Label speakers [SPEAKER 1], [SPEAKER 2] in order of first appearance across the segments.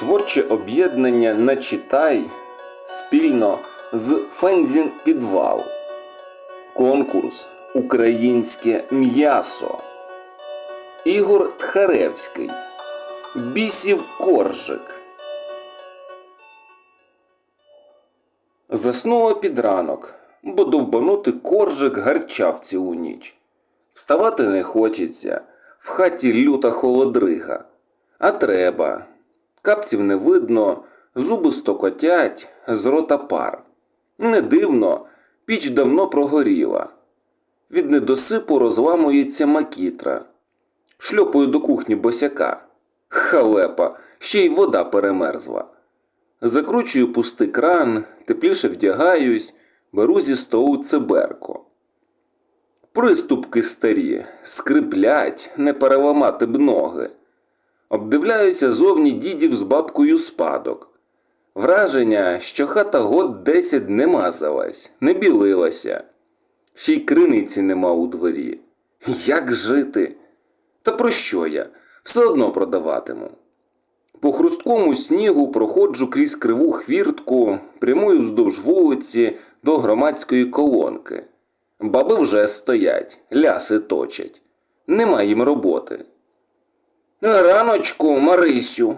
[SPEAKER 1] Творче об'єднання Начитай спільно з Фензін Підвал. Конкурс Українське м'ясо. Ігор Тхаревський. Бісів Коржик. Заснула під ранок, бо довбанути коржик гарчав цілу ніч. Вставати не хочеться, в хаті люта холодрига. А треба. Капців не видно, зуби стокотять, з рота пар. Не дивно, піч давно прогоріла. Від недосипу розламується макітра. Шльопаю до кухні босяка. Халепа, ще й вода перемерзла. Закручую пустий кран, тепліше вдягаюсь, беру зі столу циберко. Приступки старі, скриплять, не переламати б ноги. Обдивляюся зовні дідів з бабкою спадок. Враження, що хата год десять не мазалась, не білилася, ще й криниці нема у дворі. Як жити? Та про що я? Все одно продаватиму. По хрусткому снігу проходжу крізь криву хвіртку, прямую вздовж вулиці до громадської колонки. Баби вже стоять, ляси точать. Нема їм роботи. Раночку, Марисю.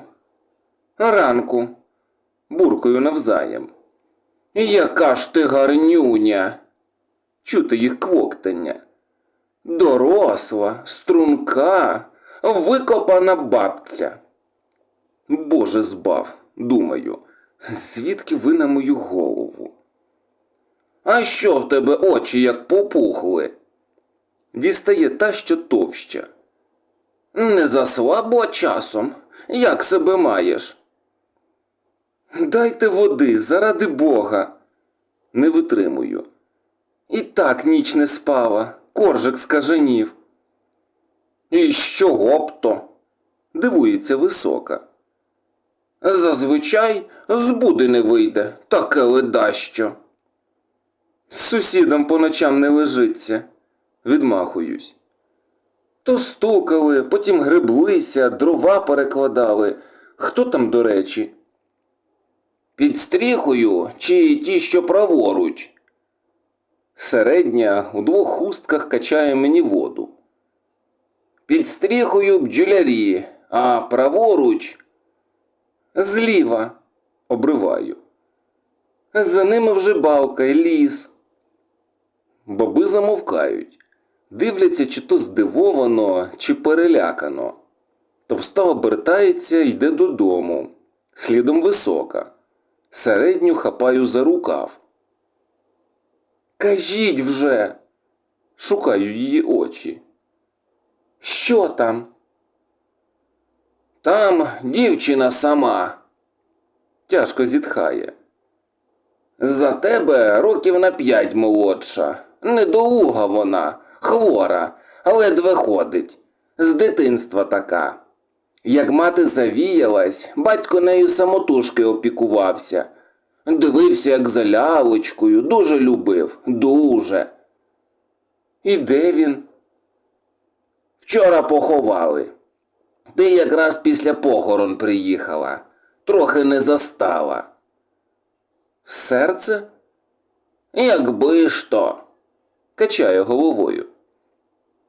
[SPEAKER 1] Ранку. Буркою навзаєм. Яка ж ти гарнюня. Чути їх квоктання. Доросла, струнка, викопана бабця. Боже збав, думаю, звідки ви на мою голову? А що в тебе очі як попухли? Дістає та, що товща. Не заслабо часом, як себе маєш? Дайте води, заради Бога. Не витримую. І так ніч не спала, коржик скаженів. І що б то? Дивується висока. Зазвичай з буди не вийде, таке ледащо. З сусідом по ночам не лежиться, відмахуюсь. То стукали, потім греблися, дрова перекладали. Хто там, до речі? Під стріхою чи ті, що праворуч? Середня у двох хустках качає мені воду. Під стріхою бджолярі, а праворуч зліва обриваю. За ними вже балка й ліс. Баби замовкають, дивляться, чи то здивовано, чи перелякано. Товста обертається йде додому, слідом висока. Середню хапаю за рукав. Кажіть вже, шукаю її очі. Що там? Там дівчина сама. Тяжко зітхає. За тебе років на п'ять молодша. Недолуга вона, хвора, ледве ходить. З дитинства така. Як мати завіялась, батько нею самотужки опікувався. Дивився, як за лялочкою, дуже любив, дуже. І де він? Вчора поховали. Ти якраз після похорон приїхала, трохи не застала. Серце? Якби ж то, качає головою.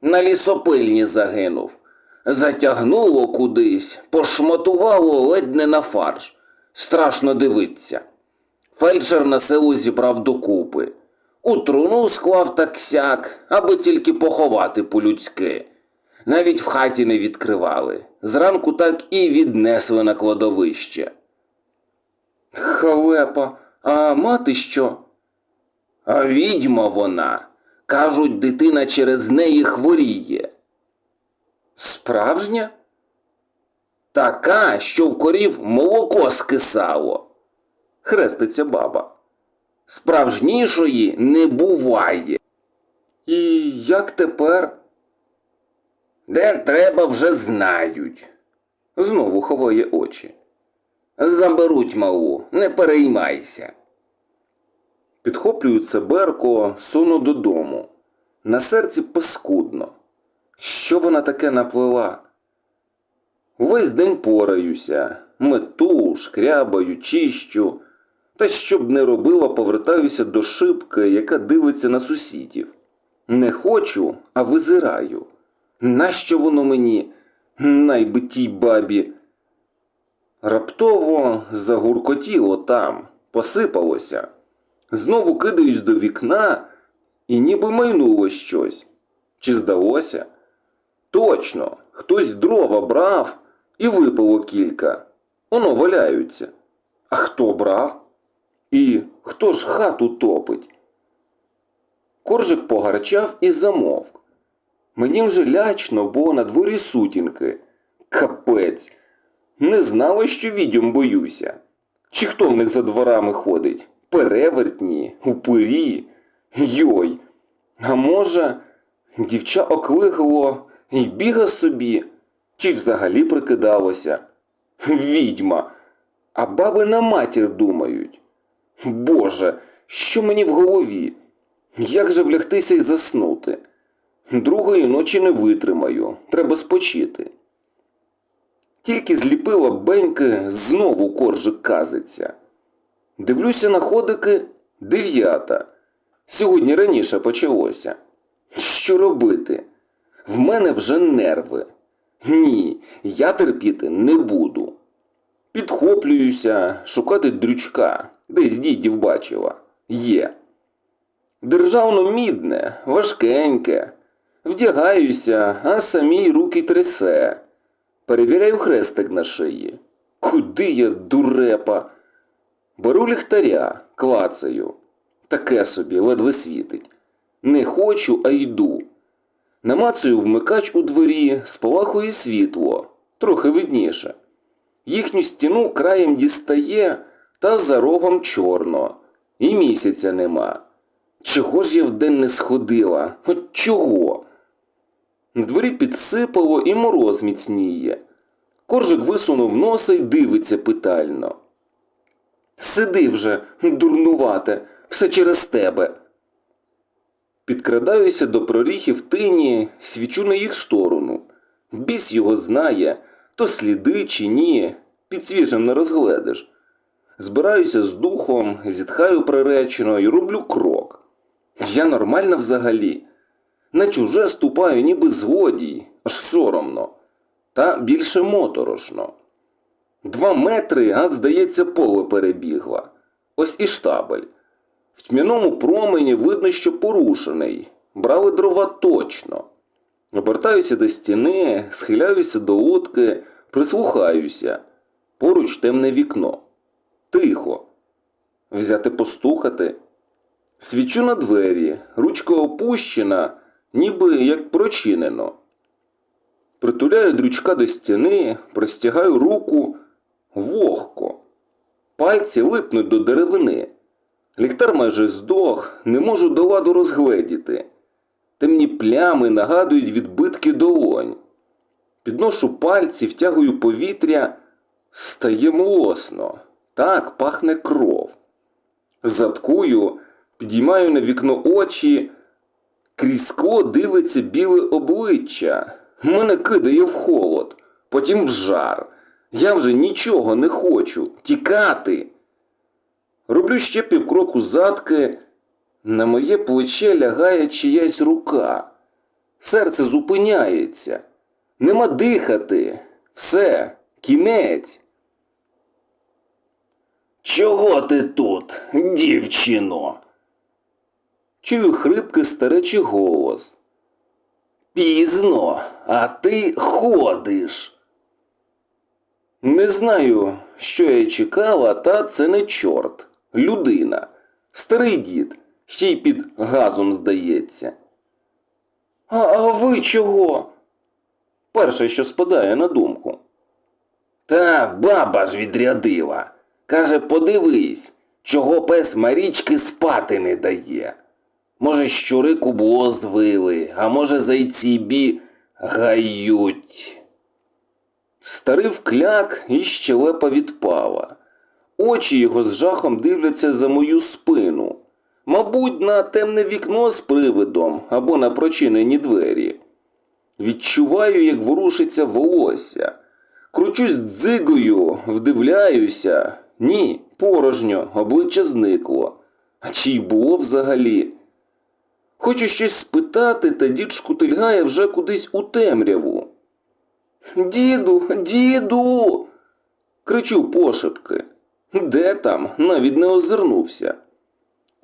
[SPEAKER 1] На лісопильні загинув. Затягнуло кудись, пошматувало ледь не на фарш. Страшно дивиться. Фельдшер на село зібрав докупи. У труну склав так сяк, аби тільки поховати по-людськи. Навіть в хаті не відкривали. Зранку так і віднесли на кладовище. Халепа, а мати що? А відьма вона. Кажуть, дитина через неї хворіє. Справжня? Така, що в корів молоко скисало. Хреститься баба. Справжнішої не буває. І як тепер? Де треба вже знають. Знову ховає очі. Заберуть малу, не переймайся. Підхоплюю цеберко, суну додому. На серці паскудно. Що вона таке наплела? Увесь день пораюся, мету, шкрябаю, чищу. Та щоб не робила, повертаюся до шибки, яка дивиться на сусідів. Не хочу, а визираю. Нащо воно мені? Найбитій бабі. Раптово загуркотіло там, посипалося. Знову кидаюсь до вікна, і ніби майнуло щось. Чи здалося? Точно, хтось дрова брав і випало кілька. Воно валяються. А хто брав? І хто ж хату топить? Коржик погарчав і замовк. Мені вже лячно, бо на дворі сутінки. Капець. Не знала, що відьом боюся. Чи хто в них за дворами ходить? Перевертні, упирі. Йой. А може, дівча оклигало і біга собі, чи взагалі прикидалося? Відьма. А баби на матір думають. Боже, що мені в голові? Як же влягтися і заснути? Другої ночі не витримаю, треба спочити. Тільки зліпила беньки, знову коржик казиться. Дивлюся на ходики дев'ята. Сьогодні раніше почалося. Що робити? В мене вже нерви. Ні, я терпіти не буду. Підхоплююся, шукати дрючка, десь дідів бачила. Є. Державно мідне, важкеньке. Вдягаюся, а самій руки трясе. Перевіряю хрестик на шиї. Куди я, дурепа? Беру ліхтаря, клацаю. Таке собі, ледве світить. Не хочу, а йду. Намацую вмикач у дворі, спалахує світло, трохи видніше. Їхню стіну краєм дістає, та за рогом чорно. І місяця нема. Чого ж я вдень не сходила? От чого? На дворі підсипало і мороз міцніє. Коржик висунув носа й дивиться питально. Сиди вже, дурнувате, все через тебе. Підкрадаюся до проріхів тині, свічу на їх сторону. Біс його знає, то сліди чи ні, під свіжим не розгледиш. Збираюся з духом, зітхаю приречено і роблю крок. Я нормальна взагалі. На чуже ступаю, ніби згодій, аж соромно, та більше моторошно. Два метри, а здається, поле перебігла. Ось і штабель. В тьмяному промені видно, що порушений. Брали дрова точно. Обертаюся до стіни, схиляюся до лодки, прислухаюся. Поруч темне вікно. Тихо. Взяти постукати. Свічу на двері, ручка опущена, ніби як прочинено. Притуляю дрючка до стіни, простягаю руку вогко. Пальці липнуть до деревини. Ліхтар майже здох, не можу до ладу розгледіти. Темні плями нагадують відбитки долонь. Підношу пальці, втягую повітря, стає млосно. Так пахне кров. Заткую, підіймаю на вікно очі. Крізь скло дивиться біле обличчя. Мене кидає в холод, потім в жар. Я вже нічого не хочу. Тікати. Роблю ще півкроку задки. На моє плече лягає чиясь рука. Серце зупиняється. Нема дихати. Все, кінець. Чого ти тут, дівчино? Чую хрипкий старечий голос. Пізно, а ти ходиш. Не знаю, що я чекала, та це не чорт. Людина. Старий дід, ще й під газом здається. А, а ви чого? Перше, що спадає на думку. Та баба ж відрядила. Каже, подивись, чого пес Марічки спати не дає. Може, щури кубло звили, а може, зайці бі гають. Старий вкляк і щелепа відпала. Очі його з жахом дивляться за мою спину. Мабуть, на темне вікно з привидом або на прочинені двері. Відчуваю, як ворушиться волосся. Кручусь дзигою, вдивляюся. Ні, порожньо, обличчя зникло. А чи й було взагалі? Хочу щось спитати, та дід шкутильгає вже кудись у темряву. Діду, діду. кричу пошепки. Де там? Навіть не озирнувся.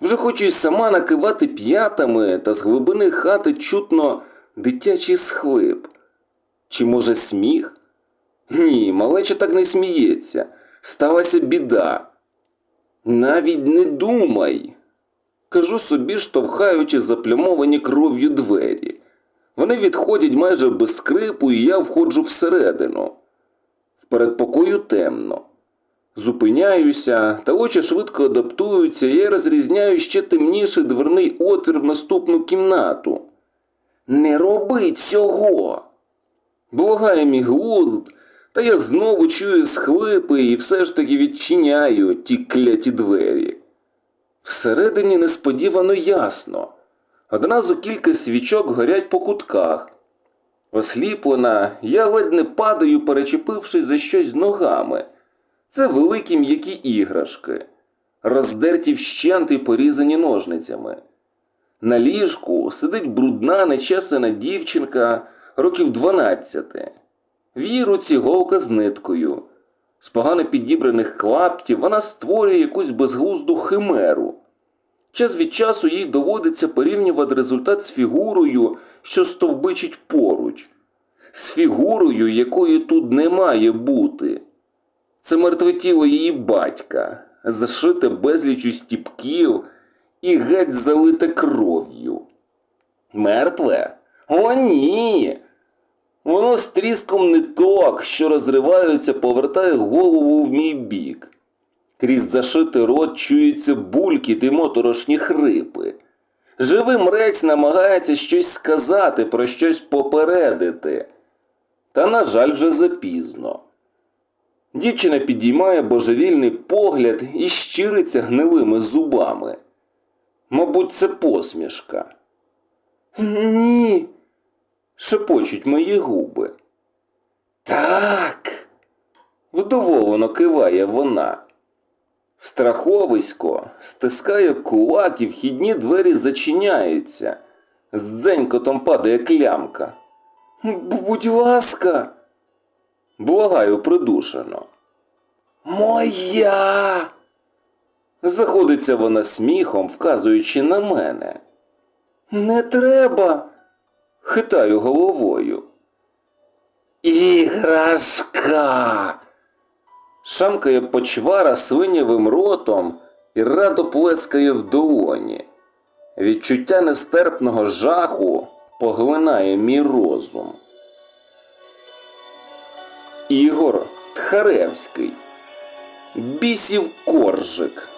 [SPEAKER 1] Вже хочу й сама накивати п'ятами, та з глибини хати чутно дитячий схлип. Чи може сміх? Ні, малеча так не сміється. Сталася біда. Навіть не думай. Кажу собі, штовхаючи заплямовані кров'ю двері. Вони відходять майже без скрипу, і я входжу всередину. В передпокою темно. Зупиняюся, та очі швидко адаптуються, і я розрізняю ще темніший дверний отвір в наступну кімнату. Не роби цього. Благає мій глузд, та я знову чую схлипи і все ж таки відчиняю ті кляті двері. Всередині несподівано ясно. Одразу кілька свічок горять по кутках. Осліплена, я ледь не падаю, перечепившись за щось ногами. Це великі м'які іграшки, роздерті вщент і порізані ножницями. На ліжку сидить брудна, нечесана дівчинка років 12. В її руці голка з ниткою. З погано підібраних клаптів вона створює якусь безглузду химеру. Час від часу їй доводиться порівнювати результат з фігурою, що стовбичить поруч, з фігурою, якої тут не має бути. Це мертве тіло її батька, зашите безлічю стіпків і геть залите кров'ю. Мертве? О, ні. Воно з тріском ниток, що розриваються, повертає голову в мій бік. Крізь зашитий рот чуються булькіт і моторошні хрипи. Живий мрець намагається щось сказати, про щось попередити. Та, на жаль, вже запізно. Дівчина підіймає божевільний погляд і щириться гнилими зубами. Мабуть, це посмішка. Ні, шепочуть мої губи. Так. Вдоволено киває вона. Страховисько стискає кулак і вхідні двері зачиняються. З дзенькотом падає клямка. Будь ласка, благаю придушено. Моя. Заходиться вона сміхом, вказуючи на мене. Не треба. Хитаю головою. Іграшка. Шамкає почвара свинявим ротом і радо плескає в долоні. Відчуття нестерпного жаху поглинає мій розум. Ігор Тхаревський. Бісів коржик.